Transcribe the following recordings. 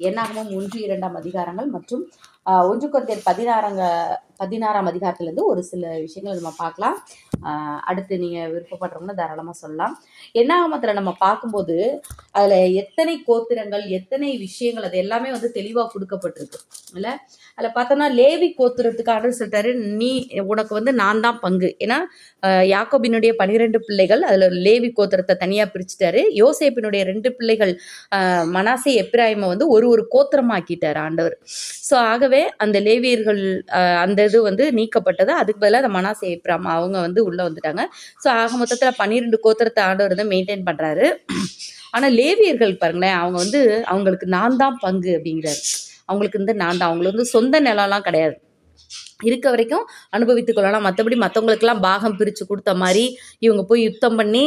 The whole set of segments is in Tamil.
என்னாகமும் ஒன்று இரண்டாம் அதிகாரங்கள் மற்றும் ஒன்று கொரிந்தியர் பதினாறாங்க பதினாறாம் அதிகாரத்துலேருந்து ஒரு சில விஷயங்கள் நம்ம பார்க்கலாம். அடுத்து நீங்கள் விருப்பப்படுறவங்க தாராளமாக சொல்லலாம். என்னாகமத்தில் நம்ம பார்க்கும்போது அதில் எத்தனை கோத்திரங்கள் எத்தனை விஷயங்கள் அது எல்லாமே வந்து தெளிவாக கொடுக்கப்பட்டிருக்கு. இல்லை? அதில் பார்த்தோம்னா லேவி கோத்திரத்துக்கு ஆர்டர் சொல்லிட்டாரு நீ உனக்கு வந்து நான் தான் பங்கு. ஏன்னா யாக்கோபினுடைய பன்னிரெண்டு பிள்ளைகள் அதில் லேவி கோத்திரத்தை தனியாக பிரிச்சுட்டாரு. யோசேப்பினுடைய ரெண்டு பிள்ளைகள் ஆஹ், மனாசே எப்ராயிமை வந்து ஒரு ஒரு கோத்திரமாக்கிட்டார் ஆண்டவர். ஸோ ஆகவே அந்த லேவியர்கள் அந்த இது வந்து நீக்கப்பட்டது. அதுக்கு பதிலாக அந்த மனாசே எப்ராம் அவங்க வந்து உள்ளே வந்துட்டாங்க. ஸோ ஆக மொத்தத்தில் பன்னிரெண்டு கோத்திரத்தை ஆண்டவர் வந்து மெயின்டைன் பண்ணுறாரு ஆனால் லேவியர்கள் பாருங்களேன் அவங்க வந்து அவங்களுக்கு நான் தான் பங்கு அப்படிங்கிறாரு. அவங்களுக்கு வந்து நான் தான் அவங்களுக்கு வந்து சொந்த நிலம்லாம் கிடையாது. இருக்க வரைக்கும் அனுபவித்துக் கொள்ளலாம். மற்றபடி மற்றவங்களுக்கெல்லாம் பாகம் பிரித்து கொடுத்த மாதிரி இவங்க போய் யுத்தம் பண்ணி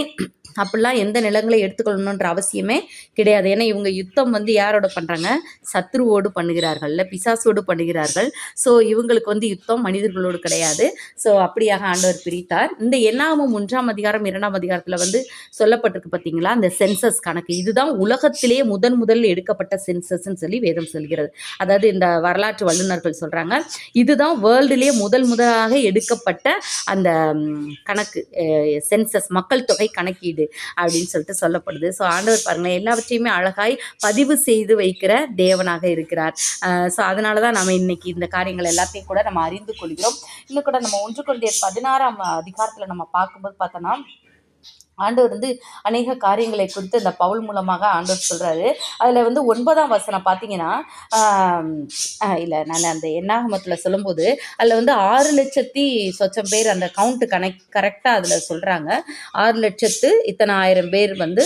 அப்படிலாம் எந்த நிலங்களை எடுத்துக்கொள்ளணுன்ற அவசியமே கிடையாது. ஏன்னா இவங்க யுத்தம் வந்து யாரோட பண்ணுறாங்க சத்ருவோடு பண்ணுகிறார்கள். இல்லை பிசாசோடு பண்ணுகிறார்கள். ஸோ இவங்களுக்கு வந்து யுத்தம் மனிதர்களோடு கிடையாது. ஸோ அப்படியாக ஆண்டவர் பிரித்தார். இந்த எண்ணாமும் ஒன்றாம் அதிகாரம் இரண்டாம் அதிகாரத்தில் வந்து சொல்லப்பட்டிருக்கு பார்த்தீங்களா அந்த சென்சஸ் கணக்கு. இதுதான் உலகத்திலேயே முதன் முதல் எடுக்கப்பட்ட சென்சஸ்ன்னு சொல்லி வேதம் சொல்கிறது. அதாவது இந்த வரலாற்று வல்லுநர்கள் சொல்கிறாங்க இதுதான் வேர்ல்டுலேயே முதல் முதலாக எடுக்கப்பட்ட அந்த கணக்கு சென்சஸ் மக்கள் தொகை கணக்கீடு அப்படின்னு சொல்லிட்டு சொல்லப்படுது. ஸோ ஆண்டவர் பாருங்கள் எல்லாவற்றையுமே அழகாய் பதிவு செய்து வைக்கிற தேவனாக இருக்கிறார். ஸோ அதனால தான் நம்ம இன்னைக்கு இந்த காரியங்கள் எல்லாத்தையும் கூட நம்ம அறிந்து கொள்கிறோம். இன்னும் கூட நம்ம ஒன்று கொண்டே பதினாறாம் அதிகாரத்தில் நம்ம பார்க்கும்போது பார்த்தோன்னா ஆண்டவர் வந்து அநேக காரியங்களை குறித்து இந்த பவுல் மூலமாக ஆண்டவர் சொல்கிறாரு அதில் வந்து ஒன்பதாம் வசனம் பார்த்தீங்கன்னா இல்லை நான் அந்த எண்ணாகமத்தில் சொல்லும்போது அதில் வந்து ஆறு லட்சத்தி சொச்சம் பேர் அந்த கவுண்ட்டு கனெக்ட் கரெக்டாக அதில் சொல்கிறாங்க ஆறு லட்சத்து இத்தனை ஆயிரம் பேர் வந்து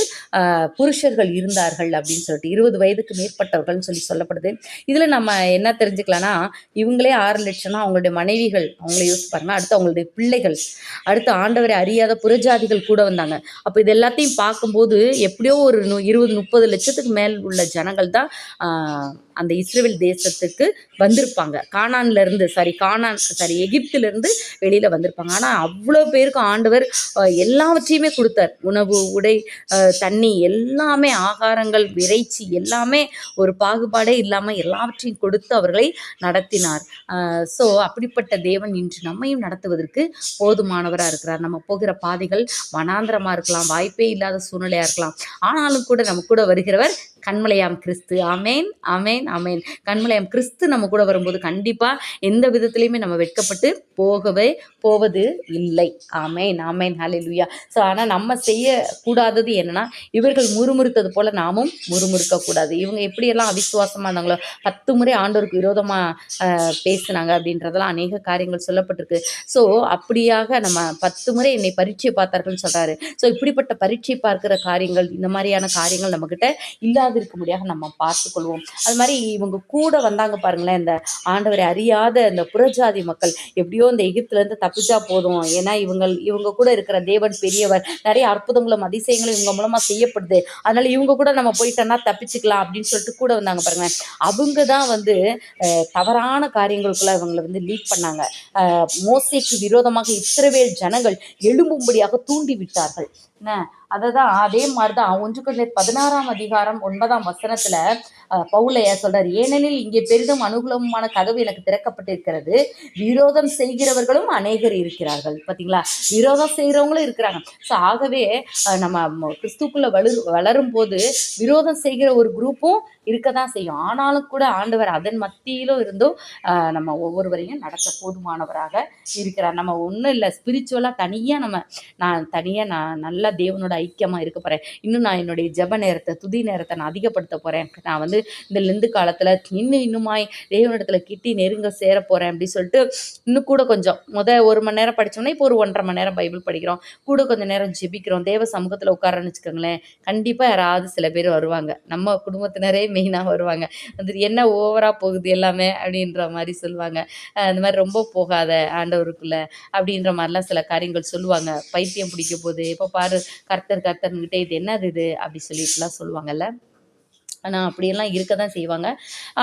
புருஷர்கள் இருந்தார்கள் அப்படின்னு சொல்லிட்டு இருபது வயதுக்கு மேற்பட்டவர்கள்னு சொல்லி சொல்லப்படுது. இதில் நம்ம என்ன தெரிஞ்சுக்கலாம்னா இவங்களே ஆறு லட்சம்னா அவங்களுடைய மனைவிகள் அவங்கள யோசிப்பாருன்னா அடுத்து அவங்களுடைய பிள்ளைகள் அடுத்து ஆண்டவரை அறியாத புறஜாதிகள் கூட வந்தாங்க. அப்போ இது எல்லாத்தையும் பார்க்கும்போது எப்படியோ ஒரு இருபது முப்பது லட்சத்துக்கு மேல் உள்ள ஜனங்கள் தான் ஆஹ், அந்த இஸ்ரேல் தேசத்துக்கு வந்திருப்பாங்க. கானான்ல இருந்து சாரி கானான் சாரி எகிப்துல இருந்து வெளியில வந்திருப்பாங்க. ஆனால் அவ்வளோ பேருக்கு ஆண்டவர் எல்லாவற்றையுமே கொடுத்தார். உணவு உடை தண்ணி எல்லாமே ஆகாரங்கள் இறைச்சி எல்லாமே ஒரு பாகுபாடே இல்லாமல் எல்லாவற்றையும் கொடுத்து அவர்களை நடத்தினார். ஸோ அப்படிப்பட்ட தேவன் இன்று நம்மையும் நடத்துவதற்கு போதுமானவராக இருக்கிறார். நம்ம போகிற பாதைகள் வனாந்திரமாக இருக்கலாம் வாய்ப்பே இல்லாத சூழ்நிலையாக இருக்கலாம். ஆனாலும் கூட நம்ம கூட வருகிறவர் கண்மலையாம் கிறிஸ்து. அமேன் அமேன் அமேன் கண்மலையாம் கிறிஸ்து நம்ம கூட வரும்போது கண்டிப்பாக எந்த விதத்துலையுமே நம்ம வெட்கப்பட்டு போகவே போவது இல்லை. ஆமேன் ஆமேன். ஹalleluya ஸோ ஆனால் நம்ம செய்யக்கூடாதது என்னன்னா இவர்கள் முறுமுறுத்தது போல நாமும் முறுமுறுக்கக்கூடாது. இவங்க எப்படியெல்லாம் அவிசுவாசமாக இருந்தாங்களோ பத்து முறை ஆண்டோருக்கு விரோதமாக பேசுனாங்க அப்படின்றதெல்லாம் அநேக காரியங்கள் சொல்லப்பட்டிருக்கு. ஸோ அப்படியாக நம்ம பத்து முறை என்னை பரீட்சை பார்த்தார்கள்னு சொல்கிறாரு ஸோ இப்படிப்பட்ட பரீட்சை பார்க்கிற காரியங்கள் இந்த மாதிரியான காரியங்கள் நம்மக்கிட்ட இல்லாத இல்லாதிருக்கும்படியாக நம்ம பார்த்துக்கொள்வோம். அது மாதிரி இவங்க கூட வந்தாங்க பாருங்களேன் இந்த ஆண்டவரை அறியாத இந்த புறஜாதி மக்கள். எப்படியோ இந்த எகிப்துலேருந்து தப்பிச்சா போதும். ஏன்னா இவங்க இவங்க கூட இருக்கிற தேவன் பெரியவர். நிறைய அற்புதங்களும் அதிசயங்களும் இவங்க மூலமாக செய்யப்படுது. அதனால இவங்க கூட நம்ம போயிட்டோன்னா தப்பிச்சுக்கலாம் அப்படின்னு சொல்லிட்டு கூட வந்தாங்க பாருங்க அவங்க தான் வந்து தவறான காரியங்களுக்குள்ள இவங்களை வந்து லீட் பண்ணாங்க. மோசைக்கு விரோதமாக இஸ்ரவேல் ஜனங்கள் எழும்பும்படியாக தூண்டி விட்டார்கள் என்ன? அதை தான் அதே மாதிரி தான் ஒன்று பதினாறாம் அதிகாரம் ஒன்பதாம் வசனத்துல அஹ், பவுலையா சொல்றாரு ஏனெனில் இங்கே பெரிதும் அனுகூலமான கதவு எனக்கு திறக்கப்பட்டிருக்கிறது. விரோதம் செய்கிறவர்களும் அநேகர் இருக்கிறார்கள். பாத்தீங்களா? விரோதம் செய்கிறவங்களும் இருக்கிறாங்க. ஸோ ஆகவே நம்ம கிறிஸ்துக்குள்ள வளரு வளரும் போது விரோதம் செய்கிற ஒரு குரூப்பும் இருக்க தான் செய்யும். ஆனாலும் கூட ஆண்டவர் அதன் மத்தியிலும் இருந்தும் நம்ம ஒவ்வொருவரையும் நடத்த போதுமானவராக இருக்கிறார். நம்ம ஒன்றும் இல்லை ஸ்பிரிச்சுவலாக தனியாக நம்ம நான் தனியாக நான் நல்லா தேவனோட ஐக்கியமாக இருக்க போகிறேன் இன்னும் நான் என்னுடைய ஜெப நேரத்தை துதி நேரத்தை நான் அதிகப்படுத்த போகிறேன் நான் வந்து இந்த லெந்து காலத்தில் இன்னும் இன்னுமாய் தேவனிடத்தில் கிட்டி நெருங்க சேர போகிறேன் அப்படின்னு சொல்லிட்டு இன்னும் கூட கொஞ்சம். முத ஒரு மணி நேரம் படித்தோம்னா இப்போ ஒரு ஒன்றரை மணி நேரம் பைபிள் படிக்கிறோம். கூட கொஞ்சம் நேரம் ஜெபிக்கிறோம். தேவ சமூகத்தில் உட்காரன்னு வச்சுக்கோங்களேன். கண்டிப்பாக யாராவது சில பேர் வருவாங்க. நம்ம குடும்பத்தினரே மெயினாக வருவாங்க. அது என்ன ஓவராக போகுது எல்லாமே அப்படின்ற மாதிரி சொல்லுவாங்க. அந்த மாதிரி ரொம்ப போகாத ஆண்டவருக்குள்ள அப்படின்ற மாதிரிலாம் சில காரியங்கள் சொல்லுவாங்க. பைத்தியம் பிடிக்க போகுது. இப்போ பாரு கர்த்தர் கர்த்தர்னுக்கிட்டே இது என்னது இது? அப்படி சொல்லிட்டுலாம் சொல்லுவாங்கல்ல? ஆனால் அப்படியெல்லாம் இருக்க தான் செய்வாங்க.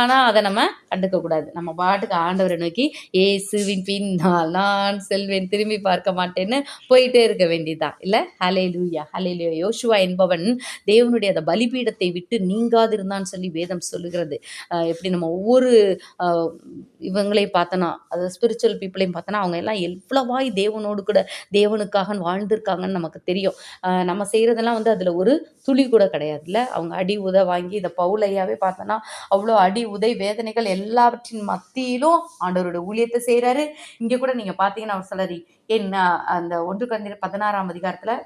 ஆனால் அதை நம்ம கண்டுக்கக்கூடாது நம்ம பாட்டுக்கு ஆண்டவரை நோக்கி ஏசுவின் பின்னால் நான் செல்வேன் திரும்பி பார்க்க மாட்டேன்னு போயிட்டே இருக்க வேண்டியதுதான். இல்லை? ஹலே லூயா ஹலே லூயா யோசுவா என்பவன் தேவனுடைய அந்த பலிபீடத்தை விட்டு நீங்காதிருந்தான்னு சொல்லி வேதம் சொல்லுகிறது. எப்படி நம்ம ஒவ்வொரு இவங்களையும் பார்த்தோன்னா அது ஸ்பிரிச்சுவல் பீப்புளையும் பார்த்தோன்னா அவங்க எல்லாம் எவ்வளவாய் தேவனோடு கூட தேவனுக்காக வாழ்ந்திருக்காங்கன்னு நமக்கு தெரியும். நம்ம செய்கிறதெல்லாம் வந்து அதில் ஒரு துளி கூட கிடையாதுல்ல? அவங்க அடி உத வாங்கி இதை பவுலையாவே பார்த்தோன்னா அவ்வளோ அடி உதை வேதனைகள் எல்லாவற்றின் மத்தியிலும் ஆண்டவரோட ஊழியத்தை செய்கிறாரு இங்கே கூட நீங்கள் பார்த்தீங்கன்னா அவர் சொல்லறி என்ன அந்த ஒன்று கந்திர பதினாறாம் அதிகாரத்தில்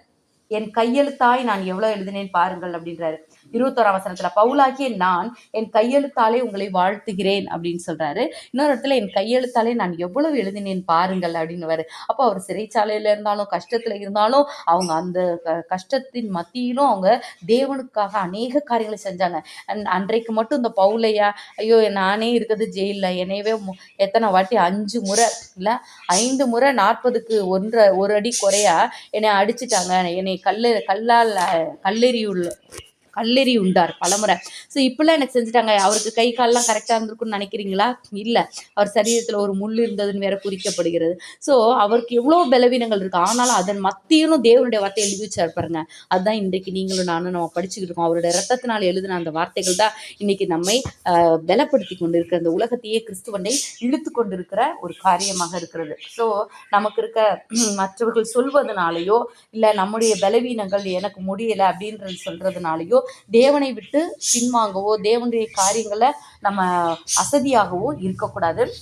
என் கையெழுத்தாய் நான் எவ்வளோ எழுதினேன் பாருங்கள் அப்படின்றாரு. இருபத்தோராம் வசனத்துல பவுலாகிய நான் என் கையெழுத்தாலே உங்களை வாழ்த்துகிறேன் அப்படின்னு சொல்றாரு. இன்னொரு இடத்துல என் கையெழுத்தாலே நான் எவ்வளவு எழுதினேன் பாருங்கள் அப்படின்னு அப்போ அவர் சிறைச்சாலையில இருந்தாலும் கஷ்டத்துல இருந்தாலும் அவங்க அந்த க- கஷ்டத்தின் மத்தியிலும் அவங்க தேவனுக்காக அநேக காரியங்களை செஞ்சாங்க. அன்றைக்கு மட்டும் இந்த பவுலையா ஐயோ நானே இருக்குது ஜெயிலில் என்னையவே மு- எத்தனை வாட்டி அஞ்சு முறை இல்லை ஐந்து முறை நாற்பதுக்கு ஒன்றரை ஒரு அடி குறையா என்னை அடிச்சிட்டாங்க. என்னை கல்லு கல்லால் கல்லெறியுள்ள கல்லெறி உண்டார் பலமுறை. ஸோ இப்பெல்லாம் எனக்கு செஞ்சுட்டாங்க. அவருக்கு கை கால்லாம் கரெக்டாக இருந்திருக்குன்னு நினைக்கிறீங்களா? இல்லை. அவர் சரீரத்தில் ஒரு முள் இருந்ததுன்னு வேற குறிக்கப்படுகிறது. ஸோ அவருக்கு எவ்வளோ பலவீனங்கள் இருக்குது ஆனாலும் அதன் மத்தியிலும் தேவனுடைய வார்த்தை எழுதி வச்சார் பாருங்க. அதுதான் இன்றைக்கு நீங்களும் நானும் நம்ம படிச்சுக்கிட்டு இருக்கோம். அவருடைய ரத்தத்தினால் எழுதின அந்த வார்த்தைகள் தான் இன்னைக்கு நம்மை பலப்படுத்தி கொண்டு இருக்கிற அந்த உலகத்தையே கிறிஸ்துவனை இழுத்து கொண்டு இருக்கிற ஒரு காரியமாக இருக்கிறது. ஸோ நமக்கு இருக்க மற்றவர்கள் சொல்வதனாலேயோ இல்லை நம்முடைய பலவீனங்கள் எனக்கு முடியலை அப்படின்றது சொல்றதுனாலயோ தேவனை விட்டு பின்வாங்கவோ தேவனுடைய காரியங்களை நம்ம அசதியாகவோ இருக்கக்கூடாது.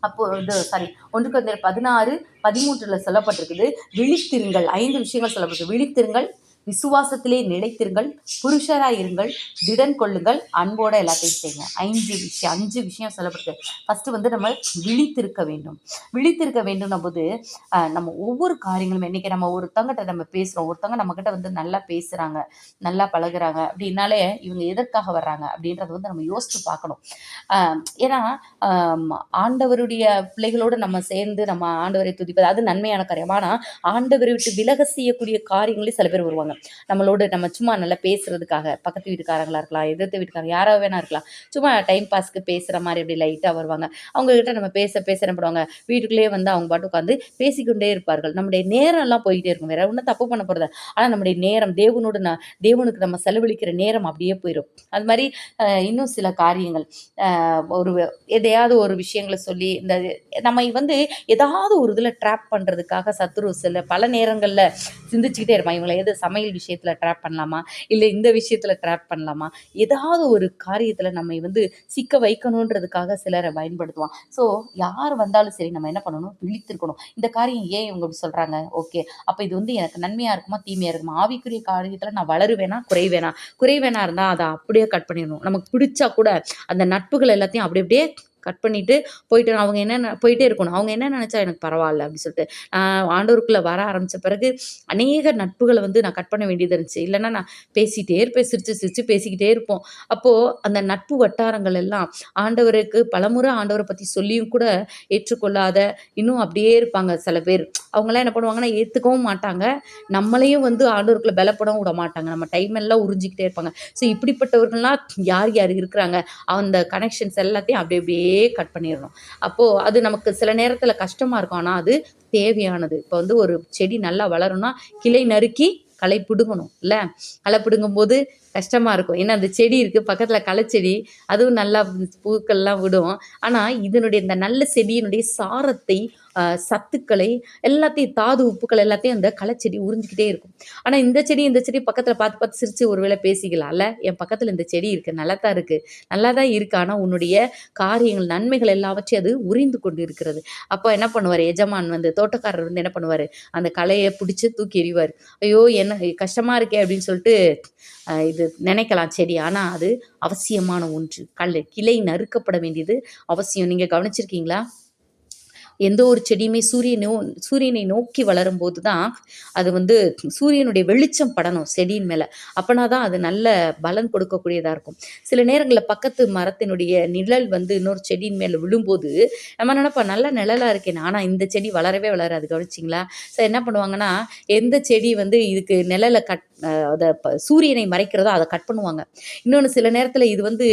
அப்போ இது சாரி ஒன்று கொஞ்சம் பதினாறு பதிமூன்றில் சொல்லப்பட்டிருக்குது. விழித்திருங்கள். ஐந்து விஷயங்கள் சொல்லப்பட்டிருக்கு. விழித்திருங்கள். விசுவாசத்திலே நிலைத்திருங்கள் புருஷராக இருங்கள் திடன் கொள்ளுங்கள் அன்போட எல்லாத்தையும் செய்யுங்க. ஐந்து விஷயம் அஞ்சு விஷயம் சொல்லப்படுது ஃபர்ஸ்ட் வந்து நம்ம விழித்திருக்க வேண்டும். விழித்திருக்க வேண்டும் போது நம்ம ஒவ்வொரு காரியங்களும் இன்னைக்கு நம்ம ஒருத்தங்கிட்ட நம்ம பேசுறோம் ஒருத்தவங்க நம்ம கிட்ட வந்து நல்லா பேசுறாங்க நல்லா பழகுறாங்க அப்படின்னாலே இவங்க எதற்காக வர்றாங்க அப்படின்றத வந்து நம்ம யோசிச்சு பார்க்கணும். ஏன்னா ஆண்டவருடைய பிள்ளைகளோடு நம்ம சேர்ந்து நம்ம ஆண்டவரை துதிப்பது அது நன்மையான காரியம். ஆனால் ஆண்டவரை விட்டு விலக செய்யக்கூடிய காரியங்களே சில பேர் வருவாங்க. நம்மளோட நம்ம சும்மா நல்லா பேசுறதுக்காக பக்கத்து வீட்டுக்காரங்களா இருக்கலாம் எதிர்த்து வீட்டுக்காரங்க யாரோ வேணா இருக்கலாம். சும்மா டைம் பாஸ்க்கு பேசுகிற மாதிரி அப்படி லைட்டாக வருவாங்க. அவங்க கிட்ட நம்ம பேச பேச என்ன பண்ணுவாங்க? வீட்டுக்குள்ளேயே வந்து அவங்க பாட்டு உட்காந்து பேசிக்கொண்டே இருப்பார்கள். நம்முடைய நேரம் எல்லாம் போயிட்டே இருக்கும். வேற ஒன்றும் தப்பு பண்ண போகிறது ஆனால் நம்முடைய நேரம் தேவனோடு நான் தேவனுக்கு நம்ம செலவழிக்கிற நேரம் அப்படியே போயிடும் அது மாதிரி இன்னும் சில காரியங்கள். ஒரு எதையாவது ஒரு விஷயங்களை சொல்லி இந்த நம்ம வந்து ஏதாவது ஒரு இதில் ட்ராப் பண்ணுறதுக்காக சத்துரு சில பல நேரங்களில் சிந்திச்சுக்கிட்டே இருப்பான். இவங்களை எது சமையல் விஷயத்தில் ட்ராப் பண்ணலாமா? இல்லை இந்த விஷயத்தில் ட்ராப் பண்ணலாமா? ஏதாவது ஒரு காரியத்தில் நம்ம வந்து சிக்க வைக்கணுன்றதுக்காக சிலரை பயன்படுத்துவான். ஸோ யார் வந்தாலும் சரி நம்ம என்ன பண்ணணும்? விழித்திருக்கணும் இந்த காரியம் ஏன் இவங்க இப்படி சொல்கிறாங்க ஓகே அப்போ இது வந்து எனக்கு நன்மையாக இருக்குமா? தீமையாக இருக்குமா? ஆவிக்குரிய காரியத்தில் நான் வளருவேனா? குறைவேனா? குறைவேனா இருந்தால் அதை அப்படியே கட் பண்ணிடணும். நமக்கு பிடிச்சா கூட அந்த நட்புகள் எல்லாத்தையும் அப்படி அப்படியே கட் பண்ணிட்டு போயிட்டு அவங்க என்ன போயிட்டே இருக்கணும். அவங்க என்ன நினைச்சா எனக்கு பரவாயில்ல அப்படின்னு சொல்லிட்டு நான் வர ஆரம்பிச்ச பிறகு அநேக நட்புகளை வந்து நான் கட் பண்ண வேண்டியது இருந்துச்சு. இல்லைன்னா நான் பேசிட்டே இருப்பேன் சிரிச்சு சிரிச்சு பேசிக்கிட்டே இருப்போம். அப்போ அந்த நட்பு வட்டாரங்கள் எல்லாம் ஆண்டவருக்கு பலமுறை ஆண்டவரை பத்தி சொல்லியும் கூட ஏற்றுக்கொள்ளாத இன்னும் அப்படியே இருப்பாங்க சில பேர். அவங்களாம் என்ன பண்ணுவாங்கன்னா ஏத்துக்கவும் மாட்டாங்க. நம்மளையும் வந்து ஆண்டவருக்குள்ள பலப்படவும் விட மாட்டாங்க. நம்ம டைம் எல்லாம் உறிஞ்சிக்கிட்டே இருப்பாங்க. ஸோ இப்படிப்பட்டவர்கள்லாம் யார் யார் இருக்கிறாங்க? அந்த கனெக்ஷன்ஸ் எல்லாத்தையும் அப்படியே அப்படியே அப்படியே கட் பண்ணிடணும். அப்போது அது நமக்கு சில நேரத்தில் கஷ்டமாக இருக்கும். ஆனால் அது தேவையானது. இப்போ வந்து ஒரு செடி நல்லா வளரும்னா கிளை நறுக்கி களை பிடுங்கணும் இல்லை? களை பிடுங்கும்போது கஷ்டமாக இருக்கும். ஏன்னா அந்த செடி இருக்குது பக்கத்தில் களைச்செடி அதுவும் நல்லா பூக்கள்லாம் விடும். ஆனால் இதனுடைய இந்த நல்ல செடியினுடைய சாரத்தை சத்துக்களை எல்லாத்தையும் தாது உப்புக்கள் எல்லாத்தையும் அந்த களைச்செடி உறிஞ்சிக்கிட்டே இருக்கும். ஆனால் இந்த செடி இந்த செடி பக்கத்தில் பார்த்து பார்த்து சிரித்து ஒருவேளை பேசிக்கலாம்ல? என் பக்கத்தில் இந்த செடி இருக்குது நல்லா தான் இருக்குது நல்லா தான் இருக்குது ஆனால் உன்னுடைய காரியங்கள் நன்மைகள் எல்லாவற்றையும் அது உறிந்து கொண்டு இருக்கிறது. அப்போ என்ன பண்ணுவார்? எஜமான் வந்து தோட்டக்காரர் வந்து என்ன பண்ணுவார்? அந்த களையை பிடிச்சி தூக்கி எறிவார். ஐயோ என்ன கஷ்டமாக இருக்கே அப்படின்னு சொல்லிட்டு இது நினைக்கலாம் செடி. ஆனால் அது அவசியமான ஒன்று. கல் கிளை நறுக்கப்பட வேண்டியது அவசியம். நீங்கள் கவனிச்சிருக்கீங்களா? எந்த ஒரு செடியுமே சூரியனை சூரியனை நோக்கி வளரும் போது தான் அது வந்து சூரியனுடைய வெளிச்சம் படணும் செடியின் மேலே. அப்போனா தான் அது நல்ல பலன் கொடுக்கக்கூடியதாக இருக்கும். சில நேரங்களில் பக்கத்து மரத்தினுடைய நிழல் வந்து இன்னொரு செடியின் மேலே விழும்போது நம்ம நினைப்போம் நல்ல நிழலாக இருக்கேன் ஆனால் இந்த செடி வளரவே வளராது. கவனிச்சிங்களா? ஸோ என்ன பண்ணுவாங்கன்னா எந்த செடி வந்து இதுக்கு நிழலை கட் அதை சூரியனை மறைக்கிறதோ அதை கட் பண்ணுவாங்க. இன்னொன்று சில நேரத்தில் இது வந்து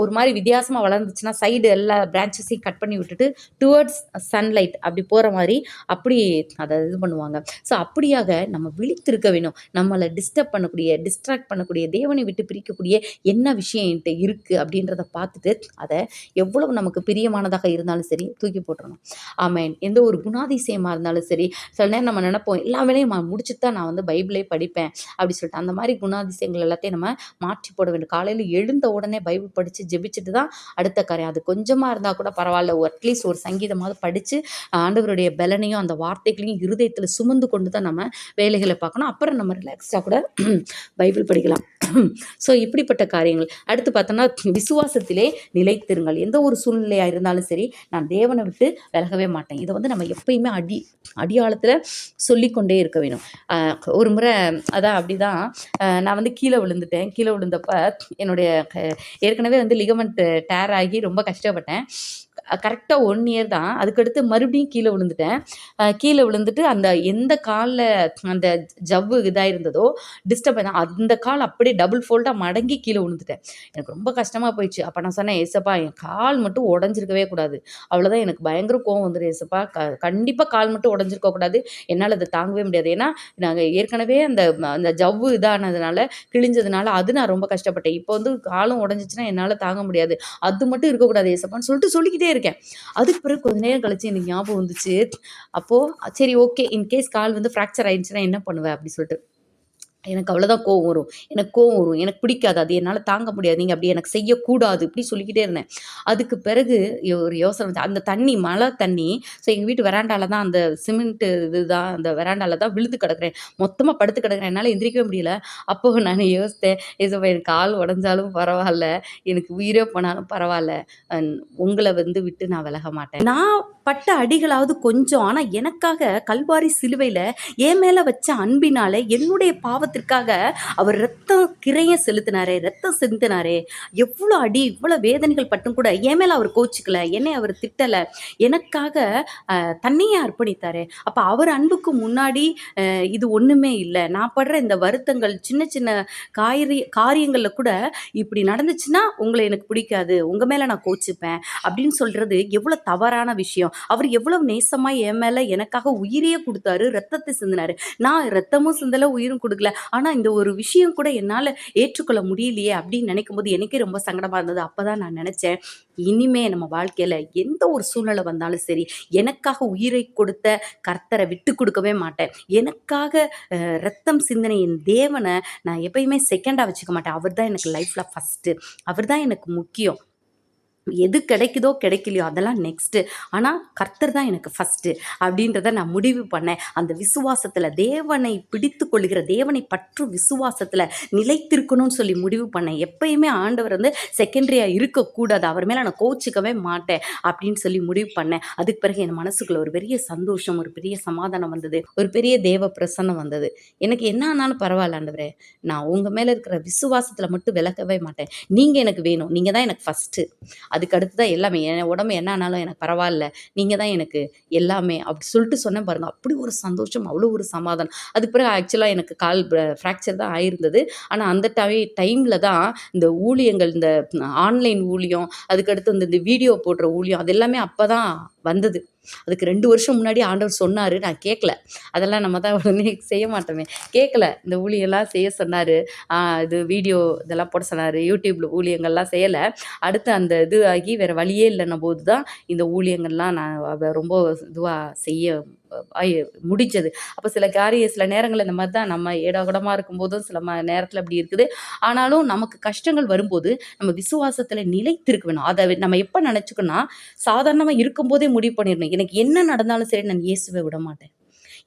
ஒரு மாதிரி வித்தியாசமாக வளர்ந்துச்சுன்னா சைடு எல்லா பிரான்ச்சஸையும் கட் பண்ணி விட்டுட்டு டுவர்ட்ஸ் சன்லைட் அப்படி போகிற மாதிரி அப்படி அதை இது பண்ணுவாங்க. ஸோ அப்படியாக நம்ம விழித்திருக்க வேணும். நம்மளை டிஸ்டர்ப் பண்ணக்கூடிய டிஸ்ட்ராக்ட் பண்ணக்கூடிய தேவனை விட்டு பிரிக்கக்கூடிய என்ன விஷயம் என்கிட்ட இருக்குது அப்படின்றத பார்த்துட்டு அதை எவ்வளவு நமக்கு பிரியமானதாக இருந்தாலும் சரி தூக்கி போட்டுறணும். ஆமேன் எந்த ஒரு குணாதிசயமாக இருந்தாலும் சரி சில நேரம் நம்ம நினைப்போம் எல்லா வேலையும் முடிச்சுட்டு தான் நான் வந்து பைபிளே படிப்பேன் அப்படி சொல்லிட்டு அந்த மாதிரி குணாதிசயங்கள் எல்லாத்தையும் நம்ம மாற்றி போட வேண்டும். காலையில் எழுந்த உடனே பைபிள் படித்து ஜெபிச்சுட்டு தான் அடுத்த காரியம். அது கொஞ்சமாக இருந்தால் கூட பரவாயில்ல. அட்லீஸ்ட் ஒரு சங்கீதமாவது படித்து ஆண்டவருடைய பலனையும் அந்த வார்த்தைகளையும் இருதயத்தில் சுமந்து கொண்டு தான் நம்ம வேலைகளை பார்க்கணும். அப்புறம் நம்ம ரிலாக்ஸ்டாக கூட பைபிள் படிக்கலாம். ஸோ இப்படிப்பட்ட காரியங்கள். அடுத்து பார்த்தோன்னா விசுவாசத்திலே நிலைத்திருங்கள். எந்த ஒரு சூழ்நிலையாக இருந்தாலும் சரி நான் தேவனை விட்டு விலகவே மாட்டேன். இதை வந்து நம்ம எப்பயுமே அடி அடியாளத்தில் சொல்லிக்கொண்டே இருக்க வேணும். ஒரு முறை அதான் அப்படி தான் நான் வந்து கீழே விழுந்துட்டேன். கீழே விழுந்தப்ப என்னுடைய ஏற்கனவே வந்து லிகமெண்ட் டேர் ஆகி ரொம்ப கஷ்டப்பட்டேன். கரெக்டாக ஒன் இயர் தான். அதுக்கடுத்து மறுபடியும் கீழே விழுந்துட்டேன். கீழே விழுந்துட்டு அந்த எந்த காலில் அந்த ஜவ்வு இதாக இருந்ததோ டிஸ்டர்ப் அந்த கால் அப்படியே டபுள் ஃபோல்டாக மடங்கி கீழே விழுந்துட்டேன். எனக்கு ரொம்ப கஷ்டமாக போயிடுச்சு. அப்போ நான் சொன்னேன் ஏசப்பா என் கால் மட்டும் உடஞ்சிருக்கவே கூடாது. அவ்வளோதான் எனக்கு பயங்கர கோவம் வந்துடும் ஏசப்பா க கண்டிப்பாக கால் மட்டும் உடஞ்சிருக்க கூடாது. என்னால் அதை தாங்கவே முடியாது. ஏன்னா நாங்கள் ஏற்கனவே அந்த அந்த ஜவ்வு இதானதுனால கிழிஞ்சதுனால அது நான் ரொம்ப கஷ்டப்பட்டேன். இப்போ வந்து காலும் உடஞ்சிச்சுன்னா என்னால் தாங்க முடியாது. அது மட்டும் இருக்கக்கூடாது ஏசப்பான்னு சொல்லிட்டு சொல்லிக்கிட்டே இருக்கேன். அதுக்கு பிறகு கொஞ்ச நேரம் கழிச்சு எனக்கு ஞாபகம் வந்துச்சு. அப்போது சரி ஓகே இன்கேஸ் கால் வந்து ஃப்ராக்சர் ஆயிடுச்சுன்னா என்ன பண்ணுவேன் அப்படி சொல்லிட்டு. எனக்கு அவ்வளோதான் கோவம் வரும். எனக்கு கோவம் வரும். எனக்கு பிடிக்காது. அது என்னால் தாங்க முடியாது. நீங்கள் அப்படி எனக்கு செய்யக்கூடாது. இப்படி சொல்லிக்கிட்டே இருந்தேன். அதுக்கு பிறகு ஒரு யோசனை வந்து அந்த தண்ணி மழை தண்ணி. ஸோ எங்கள் வீட்டு வெராண்டால தான் அந்த சிமெண்ட் இதுதான் அந்த வெராண்டால தான் விழுந்து கிடக்குறேன். மொத்தமாக படுத்து கிடக்குறேன். என்னால் எந்திரிக்கவே முடியல. அப்போ நான் யோசித்தேன். ஏசப்பா எனக்கு கால் உடஞ்சாலும் பரவாயில்ல. எனக்கு உயிரே போனாலும் பரவாயில்ல. உங்களை வந்து விட்டு நான் விலக மாட்டேன். நான் பட்ட அடிகளாவது கொஞ்சம். ஆனால் எனக்காக கல்வாரி சிலுவையில் என் மேலே வச்ச அன்பினால என்னுடைய பாவத்திற்காக அவர் ரத்தம் கிரைய செலுத்தினாரே ரத்தம் சிந்தினாரே. எவ்வளோ அடி இவ்வளோ வேதனைகள் பட்டும் கூட என் மேலே அவர் கோச்சிக்கல என்னை அவர் திட்டலை. எனக்காக தன்னையே அர்ப்பணித்தாரே. அப்போ அவர் அன்புக்கு முன்னாடி இது ஒன்றுமே இல்லை. நான் படுற இந்த வருத்தங்கள் சின்ன சின்ன காரி காரியங்களில் கூட இப்படி நடந்துச்சுன்னா உங்களை எனக்கு பிடிக்காது உங்கள் மேலே நான் கோச்சிப்பேன் அப்படின்னு சொல்கிறது எவ்வளோ தவறான விஷயம். அவர் எவ்வளோ நேசமாக என் மேலே எனக்காக உயிரையே கொடுத்தாரு ரத்தத்தை சிந்தினாரு. நான் ரத்தமும் சிந்தலை உயிரும் கொடுக்கல. ஆனால் இந்த ஒரு விஷயம் கூட என்னால் ஏற்றுக்கொள்ள முடியலையே அப்படின்னு நினைக்கும் போது எனக்கே ரொம்ப சங்கடமாக இருந்தது. அப்போ தான் நான் நினச்சேன் இனிமே நம்ம வாழ்க்கையில் எந்த ஒரு சூழ்நிலை வந்தாலும் சரி எனக்காக உயிரை கொடுத்த கர்த்தரை விட்டு கொடுக்கவே மாட்டேன். எனக்காக ரத்தம் ரத்தம் சிந்தனையின் தேவனை நான் எப்பயுமே செகண்டாக வச்சுக்க மாட்டேன். அவர் தான் எனக்கு லைஃப்பில் ஃபஸ்ட்டு அவர் தான் எனக்கு முக்கியம். எது கிடைக்குதோ கிடைக்கலையோ அதெல்லாம் நெக்ஸ்ட்டு ஆனால் கர்த்தர் தான் எனக்கு ஃபஸ்ட்டு அப்படின்றத நான் முடிவு பண்ணேன். அந்த விசுவாசத்தில் தேவனை பிடித்து கொள்கிற தேவனை பற்று விசுவாசத்தில் நிலைத்திருக்கணும்னு சொல்லி முடிவு பண்ணேன். எப்பயுமே ஆண்டவர் வந்து செகண்டரியாக இருக்கக்கூடாது. அவர் மேலே நான் கோச்சிக்கவே மாட்டேன் அப்படின்னு சொல்லி முடிவு பண்ணேன். அதுக்கு பிறகு என் மனசுக்குள்ள ஒரு பெரிய சந்தோஷம் ஒரு பெரிய சமாதானம் வந்தது. ஒரு பெரிய தேவ பிரசன்னம் வந்தது. எனக்கு என்ன ஆனாலும் பரவாயில்ல ஆண்டவரே. நான் உங்கள் மேலே இருக்கிற விசுவாசத்தில் மட்டும் விலகவே மாட்டேன். நீங்கள் எனக்கு வேணும். நீங்கள் தான் எனக்கு ஃபஸ்ட்டு அதுக்கு அடுத்து தான் எல்லாமே. என் உடம்பு என்ன ஆனாலும் எனக்கு பரவாயில்ல. நீங்கள் தான் எனக்கு எல்லாமே அப்படி சொல்லிட்டு சொன்னேன் பாருங்க. அப்படி ஒரு சந்தோஷம் அவ்வளோ ஒரு சமாதானம். அதுக்கு பிறகு ஆக்சுவலாக எனக்கு கால் ஃப்ராக்சர் தான் ஆயிருந்தது. ஆனால் அந்த டை டைமில் தான் இந்த ஊழியங்கள் இந்த ஆன்லைன் ஊழியம் அதுக்கடுத்து அந்த இந்த வீடியோ போடுற ஊழியம் அது எல்லாமே அப்போ தான் வந்தது. அதுக்கு ரெண்டு வருஷம் முன்னாடி ஆண்டவர் சொன்னார். நான் கேட்கல அதெல்லாம் நம்ம தான் உடனே செய்ய மாட்டோமே. கேட்கல இந்த ஊழியெல்லாம் செய்ய சொன்னார். இது வீடியோ இதெல்லாம் போட சொன்னார். யூடியூப்பில் ஊழியங்கள்லாம் செய்யலை. அடுத்து அந்த இது ஆகி வேறு வழியே இல்லைன்ன போது தான் இந்த ஊழியங்கள்லாம் நான் அவ- ரொம்ப இதுவாக செய்ய ஆயி முடிஞ்சது அப்போ சில காரிய சில நேரங்கள் இந்த மாதிரி தான் நம்ம ஏடாகுடமாக இருக்கும்போதும் சில ம நேரத்தில் அப்படி இருக்குது. ஆனாலும் நமக்கு கஷ்டங்கள் வரும்போது நம்ம விசுவாசத்தில் நிலைத்திருக்க வேணும் அதை நம்ம எப்போ நினச்சிக்கணும் சாதாரணமாக இருக்கும்போதே முடிவு பண்ணிடணும். எனக்கு என்ன நடந்தாலும் சரி நான் இயேசுவை விட மாட்டேன்.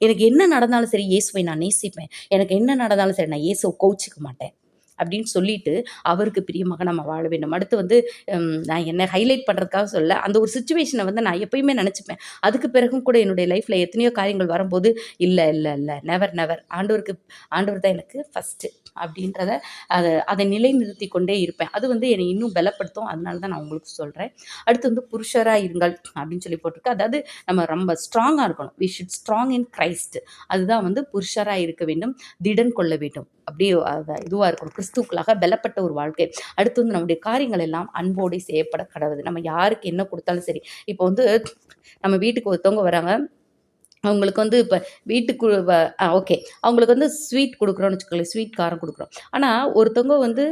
எனக்கு என்ன நடந்தாலும் சரி இயேசுவை நான் நேசிப்பேன். எனக்கு என்ன நடந்தாலும் சரி நான் இயேசுவை கோச்சிக்க மாட்டேன். அப்படின்னு சொல்லிட்டு அவருக்கு பிரியமாக நம்ம வாழ வேண்டும். அடுத்து வந்து நான் என்ன ஹைலைட் பண்ணுறதுக்காக சொல்ல அந்த ஒரு சுச்சுவேஷனை வந்து நான் எப்பயுமே நினச்சிப்பேன். அதுக்கு பிறகும் கூட என்னுடைய லைஃப்பில் எத்தனையோ காரியங்கள் வரும்போது இல்லை இல்லை இல்லை நெவர் நெவர் ஆண்டவருக்கு ஆண்டவர் தான் எனக்கு ஃபஸ்ட்டு அப்படின்றத அதை அதை நிலைநிறுத்தி கொண்டே இருப்பேன். அது வந்து என்னை இன்னும் பலப்படுத்தும். அதனால தான் நான் உங்களுக்கு சொல்கிறேன் அடுத்து வந்து புருஷராக இருங்கள் அப்படின்னு சொல்லி போட்டிருக்கு. அதாவது நம்ம ரொம்ப ஸ்ட்ராங்காக இருக்கணும். We should strong in Christ அதுதான் வந்து புருஷராக இருக்க வேண்டும். திடன் கொள்ள வேண்டும். அப்படியே இதுவாக இருக்கணும். கிறிஸ்துக்களாக பலப்பட்ட ஒரு வாழ்க்கை. அடுத்து வந்து நம்முடைய காரியங்கள் எல்லாம் அன்போடு செய்யப்பட கடவுது நம்ம யாருக்கு என்ன கொடுத்தாலும் சரி. இப்போ வந்து நம்ம வீட்டுக்கு ஒருத்தவங்க வராங்க. அவங்களுக்கு வந்து இப்போ வீட்டுக்கு ஓகே அவங்களுக்கு வந்து ஸ்வீட் கொடுக்குறோன்னு வச்சுக்கோங்களேன் ஸ்வீட் காரம் கொடுக்குறோம். ஆனால் ஒருத்தவங்க வந்து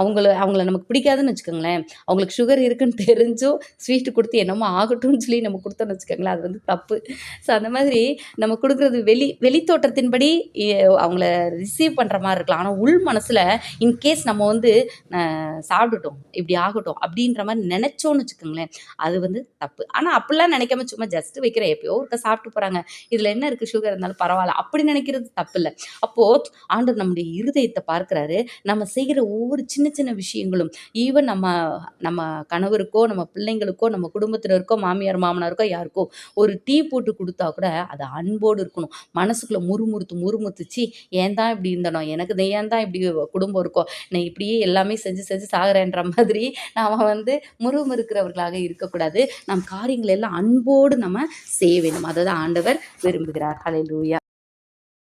அவங்கள அவங்கள நமக்கு பிடிக்காதுன்னு வச்சுக்கோங்களேன். அவங்களுக்கு சுகர் இருக்குன்னு தெரிஞ்சும் ஸ்வீட்டு கொடுத்து என்னமோ ஆகட்டும்னு சொல்லி நம்ம கொடுத்தோன்னு வச்சுக்கோங்களேன். அது வந்து தப்பு. ஸோ அந்த மாதிரி நம்ம கொடுக்குறது வெளி வெளித்தோட்டத்தின்படி அவங்கள ரிசீவ் பண்ணுற மாதிரி இருக்கலாம். ஆனால் உள் மனசில் இன்கேஸ் நம்ம வந்து சாப்பிட்டுட்டோம் இப்படி ஆகட்டும் அப்படின்ற மாதிரி நினச்சோன்னு வச்சுக்கோங்களேன் அது வந்து தப்பு. ஆனால் அப்படிலாம் நினைக்காம சும்மா ஜஸ்ட் வைக்கிற எப்பயோ ஒருக்க சாப்பிட்டு போகிறாங்க இதில் என்ன இருக்குது சுகர் இருந்தாலும் பரவாயில்ல. அப்படி நினைக்கிறது தப்பு இல்லை அப்போது ஆண்டவர் நம்முடைய இருதயத்தை பார்க்குறாரு. நம்ம செய்கிற ஒவ்வொரு சின்ன சின்ன விஷயங்களும் ஈவன் நம்ம நம்ம கணவருக்கோ நம்ம பிள்ளைங்களுக்கோ நம்ம குடும்பத்தினருக்கோ மாமியார் மாமனாருக்கோ யாருக்கோ ஒரு டீ போட்டு கொடுத்தா கூட அது அன்போடு இருக்கணும். மனசுக்குள்ளே முறுமுறுத்து முறுமுறுத்துச்சு. ஏன் தான் இப்படி இருந்தனோ? எனக்கு ஏன் தான் இப்படி குடும்பம் இருக்கோ? நான் இப்படியே எல்லாமே செஞ்சு செஞ்சு சாகுறேன்ற மாதிரி நாம் வந்து முறுமுறுக்கிறவர்களாக இருக்கக்கூடாது. நம் காரியங்கள் எல்லாம் அன்போடு நம்ம செய்ய வேண்டும். அதை தான் ஆண்டவர் விரும்புகிறார். ஹalleluya